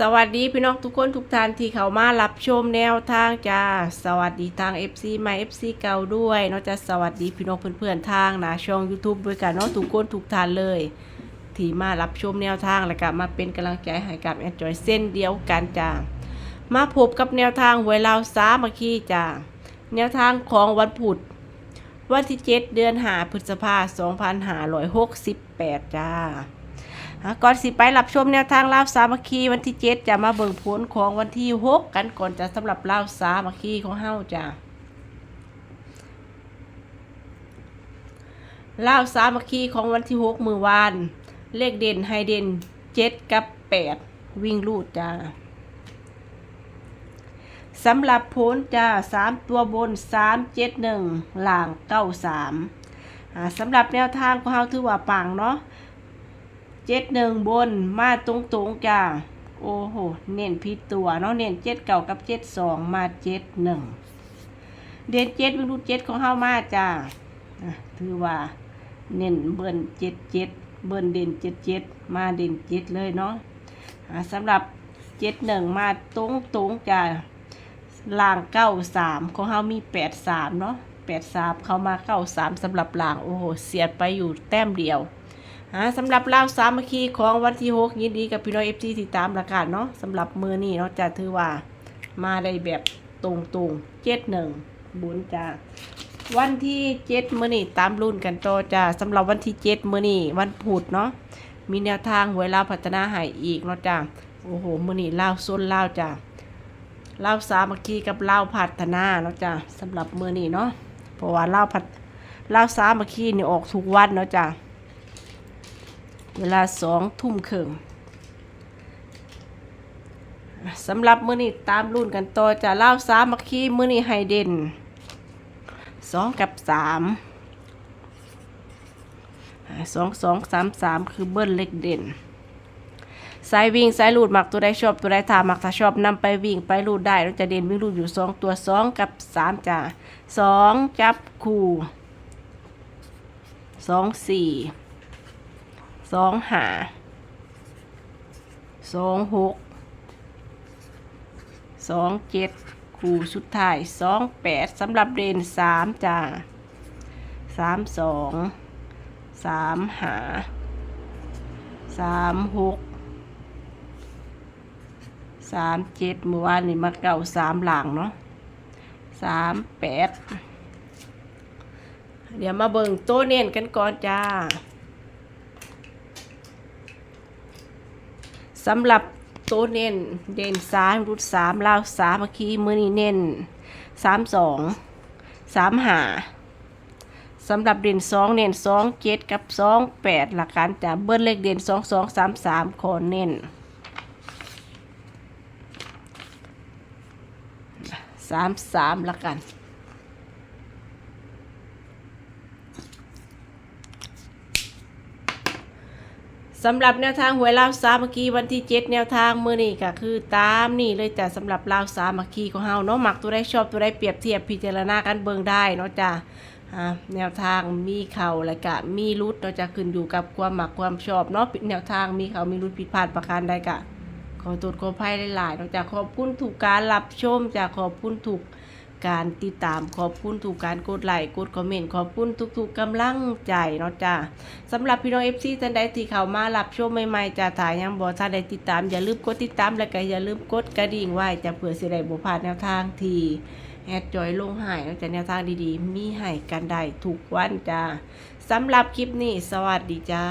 สวัสดีพี่น้องทุกคนทุกท่านที่เขามารับชมแนวทางจ้าสวัสดีทาง FC ใหม่ FC เก่าด้วยเนาะจะสวัสดีพี่น้องเพื่อนๆทางนะช่อง YouTube ด้วยกันเนาะทุกคนทุกท่านเลย ที่มารับชมแนวทางและก็มาเป็นกำลังใจให้กับแอดจอยเส้นเดียวกันจ้ามาพบกับแนวทางหวยลาวสามัคคีจ้าแนวทางของวันพุธวันที่ 7 เดือนหาพฤษภาคม2568จ้า ก่อนสิไปรับชมแนวทางลาวสามัคคีวันที่เจ็ดจะมาเบิ่งผลของวันที่หกกันก่อนจะสำหรับลาวสามัคคีของเฮาจ้ะลาวสามัคคีของวันที่หกมือวาน เลขเด่นไฮเด่นเจ็ดกับแปดวิ่งลูดจ้าสำหรับผลจ้าสามตัวบนสามเจ็ดหนึ่งล่างเก้าสามสำหรับแนวทางของเฮาถือว่าปังเนาะ เจ็ดหนึ่งบนมาตรงตรงๆจ้าโอ้โห เน้นผิดตัวเนาะเน้นเจ็ดเก่ากับเจ็ดสองมาเจ็ดหนึ่งเด่นเจ็ดวิรุเจ็ดของเฮามาจ้าอะถือว่าเน้นเบิ้นเจ็ดเจ็ดเบิ้นเด่นเจ็ดเจ็ดมาเด่นเจ็ดเลยเนาะสำหรับเจ็ดหนึ่งมาตรงตรงๆจ้าล่างเก้าสามของเฮามีแปดสามเนาะแปดสามเข้ามาเก้าสามสำหรับล่างโอ้โหเสียดไปอยู่แต้มเดียว อ่าสำหรับเลาสามัคคีของวันที่หกยินดีกับพี่น้องเอฟซีที่ตามประกาศเนาะสำหรับมือนี้เนาะจะถือว่ามาได้แบบตรงตรงเจ็ดหนึ่งบุญจ้าวันที่เจ็ดมือนี้ตามรุ่นกันต่อจ้าสำหรับวันที่เจ็ดมือนี้วันพุธเนาะมีแนวทางหวยลาวพัฒนาหายอีกเนาะจ้าโอ้โหมือนี้ลาวส้นลาวจ้าลาวสามัคคีกับลาวพัฒนาเนาะจ้าสำหรับมือนี้เนาะเพราะว่าลาวพัฒลาวสามัคคีนี่ออกทุกวันเนาะจ้า เวลาสองทุ่มครึ่งสำหรับมื้อนี้ตามรุ่นกันต่อจะเล่าสามัคคีมื้อนี้ให้เดนสองกับสามสองสองสามสามคือเบิ้ลเล็กเด่นสายวิ่งสายลูดมักตัวใดชอบตัวใดถามักถ้าชอบนำไปวิ่งไปลูดได้เราจะเด่นวิ่งลูดอยู่สองตัวสองกับสามจ้าสองจับคู่สองสี่ สองหาสองหกสองเจ็ดคู่สุดท้ายสองแปดสำหรับเดนสามจ้าสามสองสามหาสามหกสามเจ็ดเมื่อวานนี่มาเก่าสามหลังเนาะสามแปดเดี๋ยวมาเบิ่งโต๊ะเน้นกันก่อนจ้า สำหรับโตเน้นเด่นสามรุดสามลาวสามเมื่อกี้มือนี้เน้นสามสองสามหาสำหรับเด่นสองเน้นสองเจ็ดกับสองแปดหลักการจะเบิ้ลเลขเด่นสองสองสามสามขอเน้นสามสามหละกัน สำหรับแนวทางหวยลาวสามัคคีวันที่ 7 แนวทางมือนี้ก็คือตามนี่เลยจ้ะสำหรับลาวสามัคคีของเฮาเนาะหมักตัวใดชอบตัวใดเปรียบเทียบพิจารณากันเบิ่งได้เนาะจ้ะแนวทางมีเข่าและก็มีรุดเนาจะขึ้นอยู่กับความหมักความชอบเนาะแนวทางมีเขามีรุดผิดพลาดประการใดก็ขอตรวจขอภัยหลายๆเนาจะขอบคุณถูกการรับชมจะขอบคุณถูก การติดตามขอบคุณทุกการกดไลค์กดคอมเมนต์ขอบคุณทุกๆกำลังใจเนาะจ้าสำหรับพี่น้องเอฟซีท่านใดที่เข้ามารับชมใหม่ๆจะถ่ายยังบ่ท่านใดติดตามอย่าลืมกดติดตามและก็อย่าลืมกดกระดิ่งไว้จะเผื่อสิได้บ่พลาดแนวทางทีแอดจอยลงห้เนาะจ้ะแนวทางดีๆ มีให้กันได้ทุกวันจ้าสำหรับคลิปนี้ สวัสดีจ้า